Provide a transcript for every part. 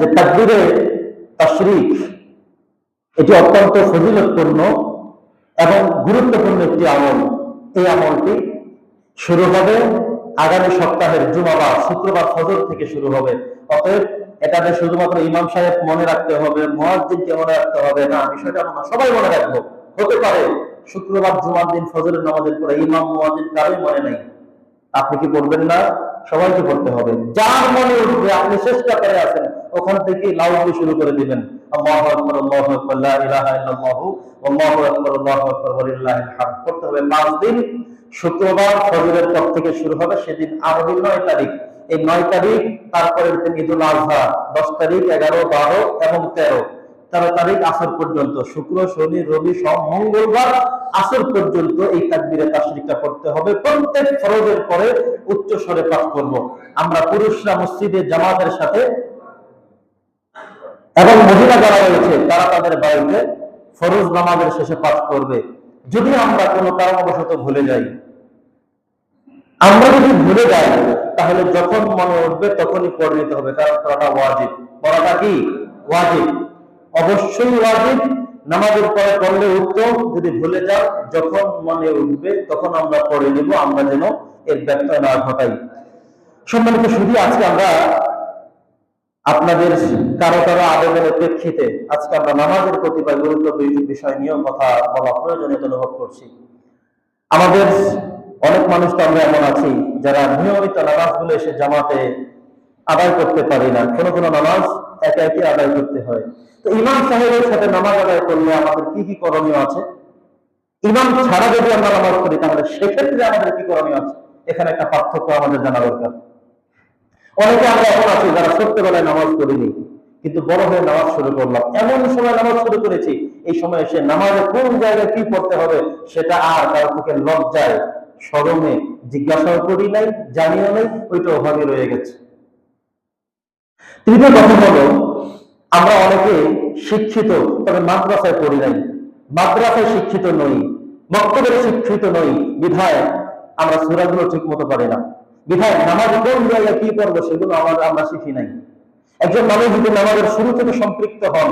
যে তাকবীরে তাশরিক, এটি অত্যন্ত ফজিলতপূর্ণ এবং গুরুত্বপূর্ণ একটি আমল। এই আমলটি শুরু হবে আগামী সপ্তাহের জুমাবার শুক্রবার ফজর থেকে শুরু হবে। অতএব এটাতে শুধুমাত্র ইমাম সাহেব মনে রাখতে হবে মহাজিনকে মনে রাখতে হবে না, বিষয়টা আমরা সবাই মনে রাখব। হতে পারে শুক্রবার, জুমার দিন ফজরের নামাজের পরে ইমাম, মুয়াজ্জিন কারোই মনে নেই। আপনি কি পড়বেন না? সবাইকে পড়তে হবে। যার মনে উঠবে, আপনি চেষ্টা করে আছেন, ওখান থেকে লাউডলি শুরু করে দিবেন। আল্লাহু আকবার আল্লাহু আকবার, লা ইলাহা ইল্লাল্লাহু, আল্লাহু আকবার আল্লাহু আকবার ওয়ালিল্লাহিল হামদ করতে হবে পাঁচ দিন। শুক্রবার ফজরের পর থেকে শুরু হবে সেদিন আরবি নয় তারিখ। এই নয় তারিখ, তারপরের দিন ঈদুল আজহা, দশ তারিখ, এগারো, বারো এবং তেরো। তেরো তারিখ আসর পর্যন্ত। শুক্র, শনি, রবি সব মঙ্গলবার আসর পর্যন্ত এই তাকবীরে তাশরিকটা করতে হবে। প্রত্যেক ফরজের পরে উচ্চ স্বরে পাঠ করব। আমরা পুরুষরা মসজিদে জামাতের সাথে এবং মহিলা যারা রয়েছে, তারা তাদের বাড়িতে ফরজ নামাজের শেষে পাঠ করবে। যদি আমরা কোনো কারণবশত ভুলে যাই, আমরা যদি ভুলে যাই, তাহলে যখন মনে উঠবে তখনই পড়ে নিতে হবে, কারণ পড়াটা ওয়াজিব। পড়াটা কি? ওয়াজিব। অবশ্যই ওয়াজিব। নামাজের পরে পড়লে উত্তম যদি ভুলে যাও, যখন মনে উঠবে, তখন আমরা পড়ে নিব, আমরা যেন এর ব্যত্যয় না ঘটাই। সম্মানিত শুধু আজকে আমরা আপনাদের কারও কারও আবেদনের প্রেক্ষিতে আজকে আমরা নামাজের কতিপয় গুরুত্বপূর্ণ বিষয় নিয়েও কথা বলা প্রয়োজনীয়তা অনুভব করছি। আমাদের অনেক মানুষ তো আমরা এমন আছি, যারা নিয়মিত নামাজগুলো এসে জামাতে আদায় করতে পারি না। কোন কোন নামাজ একে একে আদায় করতে হয়। ইমাম সাহেবের সাথে নামাজ আদায় করলে আমাদের কি কি করণীয় আছে? ইমাম ছাড়া যদি আমরা নামাজ করি তাহলে সেক্ষেত্রে আমাদের কি করণীয় আছে? এখানে একটা পার্থক্য আমাদের জানা দরকার। অনেকে আমরা এখন আছি যারা ছোট্টবেলায় নামাজ পড়িনি, কিন্তু বড় হয়ে নামাজ শুরু করলাম। এমন সময় নামাজ শুরু করেছি, এই সময় এসে নামাজে কোন জায়গায় কি পড়তে হবে, সেটা আর কারও থেকে লজ্জায় স্মরণে জিজ্ঞাসাও করি নাই, জানিও নাই ওইটা ওভাবে রয়ে গেছে। তৃতীয় কথা হলো আমরা অনেকে শিক্ষিত, তবে মাদ্রাসায় পড়ি নাই। মাদ্রাসায় শিক্ষিত নই, মক্তবের শিক্ষিত নই। বিধায় আমরা সুরাগুলো ঠিক মতো পারি না। বিধায় নামাজ কোন জায়গায় কি করব সেগুলো আমাদের আমরা শিখি নাই। একজন মানুষ যদি নামাজের শুরু থেকে সম্পৃক্ত হন,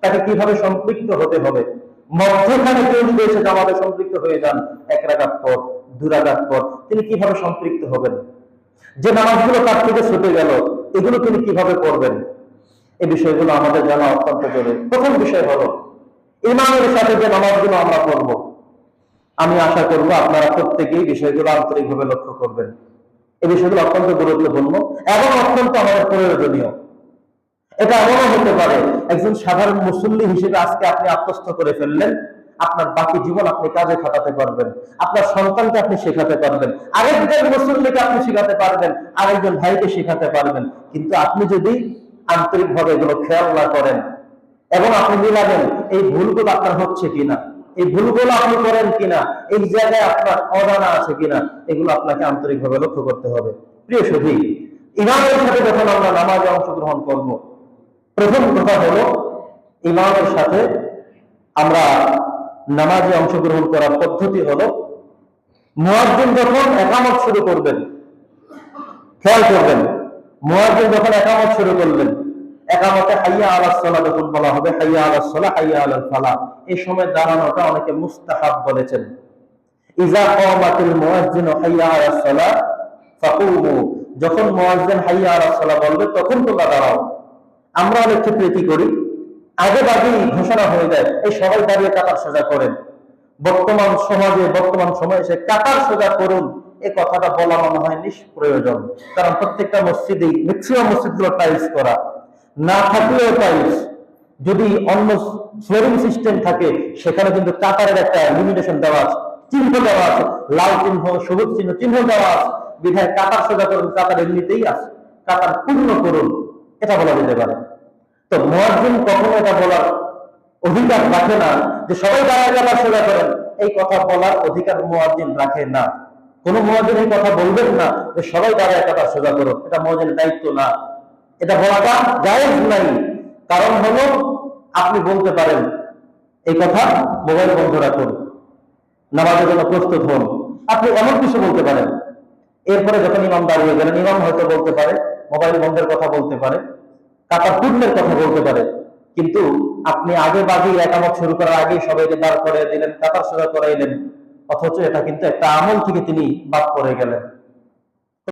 তাকে কীভাবে সম্পৃক্ত হতে হবে? মধ্যখানে কেউ যদি এসে নামাজে সম্পৃক্ত হয়ে যান, এক রাগাত পর, দু রাগাত পর, তিনি কীভাবে সম্পৃক্ত হবেন? যে নামাজগুলো তার থেকে ছুটে গেল, এগুলো তিনি কীভাবে করবেন এই বিষয়গুলো আমাদের জানা অত্যন্ত জরুরি। প্রথম বিষয় হলো, ইমামের সাথে যে নামাজগুলো আমরা পড়ব, আমি আশা করব আপনারা প্রত্যেকেই বিষয়গুলো আন্তরিকভাবে লক্ষ্য করবেন। এই বিষয়গুলো অত্যন্ত গুরুত্বপূর্ণ এবং অত্যন্ত আমাদের প্রয়োজনীয়। এটা এমনও হতে পারে, একজন সাধারণ মুসল্লি হিসেবে আজকে আপনি আত্মস্থ করে ফেললেন, আপনার বাকি জীবন আপনি কাজে খাটাতে পারবেন, আপনার সন্তানকে আপনি শেখাতে পারবেন, আরেকজন মুসল্লিকে আপনি শেখাতে পারবেন, আরেকজন ভাইকে শেখাতে পারবেন, কিন্তু আপনি যদি আন্তরিকভাবে এগুলো খেয়াল না করেন। এবং আপনি মিলাবেন, এই ভুলগুলো আপনার হচ্ছে কিনা? এই ভুলগুলো আপনি করেন কিনা? এই জায়গায় আপনার অজানা আছে কিনা? এগুলো আপনাকে আন্তরিকভাবে লক্ষ্য করতে হবে। প্রিয় সধী ইমামের সাথে যখন আমরা নামাজে অংশগ্রহণ করব, প্রথম কথা হলো, ইমামের সাথে আমরা নামাজে অংশগ্রহণ করার পদ্ধতি হলো, মুয়াজ্জিন যখন একামত শুরু করবেন, খেয়াল করবেন মুয়াজ্জিন যখন একামত শুরু করবেন একামতে হাইয়া আলাস সালাহ যখন বলা হবে, হাইয়া আলাস সালাহ, হাইয়া আলাল ফালাহ এই সময় দাঁড়ানোটা অনেকে মুস্তাহাব বলেছেন। ইজা কওমাতিল মুয়াজ্জিন হাইয়া আলাস সালাহ, ফাকুমু। যখন মুয়াজ্জিন হাইয়া আলাস সালাহ বলবে, তখন তোমরা দাঁড়াও। আমরা অনেক ক্ষেত্রে কি করি? আগে আগেই ঘোষণা হয়ে যায়, এই সবাই দাঁড়িয়ে কাতার সোজা করেন। বর্তমান সমাজে, বর্তমান সময়ে এসে কাতার সোজা করুন। এই কথাটা বলা মনে হয় নিষ্প্রয়োজন। কারণ প্রত্যেকটা মসজিদেই ম্যাক্সিমাম মসজিদগুলো টাইলস করা। না থাকলেও টাইলস যদি অন্য ফ্লোরিং সিস্টেম থাকে, সেখানে কিন্তু কাতারের একটা লিমিটেশন দেওয়া আছে, চিহ্ন দেওয়া আছে, লাল চিহ্ন, সবুজ চিহ্ন চিহ্ন দেওয়া আছে। বিধায় কাতার সোজা করুন, কাতার এমনিতেই আছে। কাতার পূর্ণ করুন, এটা বলা যেতে পারে। তো মুয়াজ্জিন কখনো এটা বলার অধিকার রাখে না যে সবাই দাঁড়ায় সোজা করেন। এই কথা বলার অধিকার মুয়াজ্জিন রাখে না। কোন মুয়াজ্জিন এই কথা বলবেন না যে সবাই দাঁড়ায় কাতার সোজা করুন এটা মুয়াজ্জিনের দায়িত্ব না। এটা বলাটা জায়েজ নাই। কারণ হলো, আপনি বলতে পারেন, এই কথা মোবাইল বন্ধ রাখুন, নামাজের জন্য প্রস্তুত হন। আপনি এমন কিছু বলতে পারেন। এরপরে যখন ইমাম দাঁড়িয়ে গেলেন, ইমাম হয়তো বলতে পারে, মোবাইল বন্ধের কথা বলতে পারে কাতার পূর্ণের কথা বলতে পারে। কিন্তু আপনি আগে বাগে একামত শুরু করার আগেই সবাইকে দাঁড় করে দিলেন, কাতার সোজা করাইলেন। অথচ এটা কিন্তু একটা আমল থেকে তিনি বাদ পড়ে গেলেন।